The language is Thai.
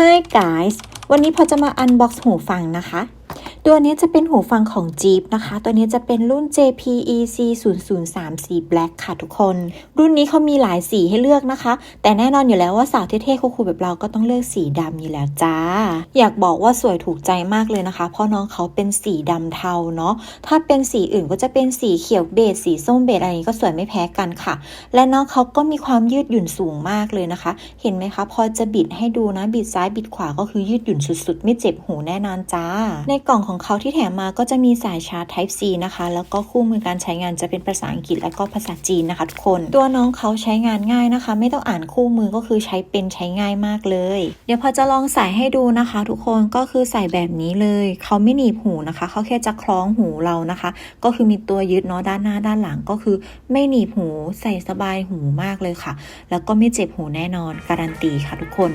Hi guys วันนี้พอจะมาอันบ็อกซ์หูฟังนะคะ ตัวนี้จะเป็นหูฟังของ Jeep นะคะ ตัวนี้จะเป็นรุ่น JPEC 0 0 3 4 Black ค่ะทุกคน รุ่นนี้เขามีหลายสีให้เลือกนะคะ แต่แน่นอนอยู่แล้วว่าสาวเท่ๆคูลๆแบบเราก็ต้องเลือกสีดำอยู่แล้วจ้า อยากบอกว่าสวยถูกใจมากเลยนะคะ เพราะน้องเขาเป็นสีดำเทาเนาะ ถ้าเป็นสีอื่นก็จะเป็นสีเขียวเบจสีส้มเบจอะไรนี้ก็สวยไม่แพ้กันค่ะ และน้องเขาก็มีความยืดหยุ่นสูงมากเลยนะคะ เห็นไหมคะ พอจะบิดให้ดูนะบิดซ้ายบิดขวาก็คือยืดหยุ่นสุดๆ ไม่เจ็บหูแน่นอนจ้า ในกล่องของเขาที่แถมมาก็จะมีสายชาร์จ Type C นะคะ แล้วก็คู่มือการใช้งานจะเป็นภาษาอังกฤษและก็ภาษาจีนนะคะทุกคน ตัวน้องเขาใช้งานง่ายนะคะ ไม่ต้องอ่านคู่มือก็คือใช้เป็นใช้ง่ายมากเลย เดี๋ยวพอจะลองใส่ให้ดูนะคะ ทุกคนก็คือใส่แบบนี้เลยเขาไม่หนีบหูนะคะเขาแค่จะคล้องหูเรานะคะ ก็คือมีตัวยึดเนาะด้านหน้าด้านหลังก็คือไม่หนีบหูใส่สบายหูมากเลยค่ะ แล้วก็ไม่เจ็บหูแน่นอนการันตีค่ะทุกคน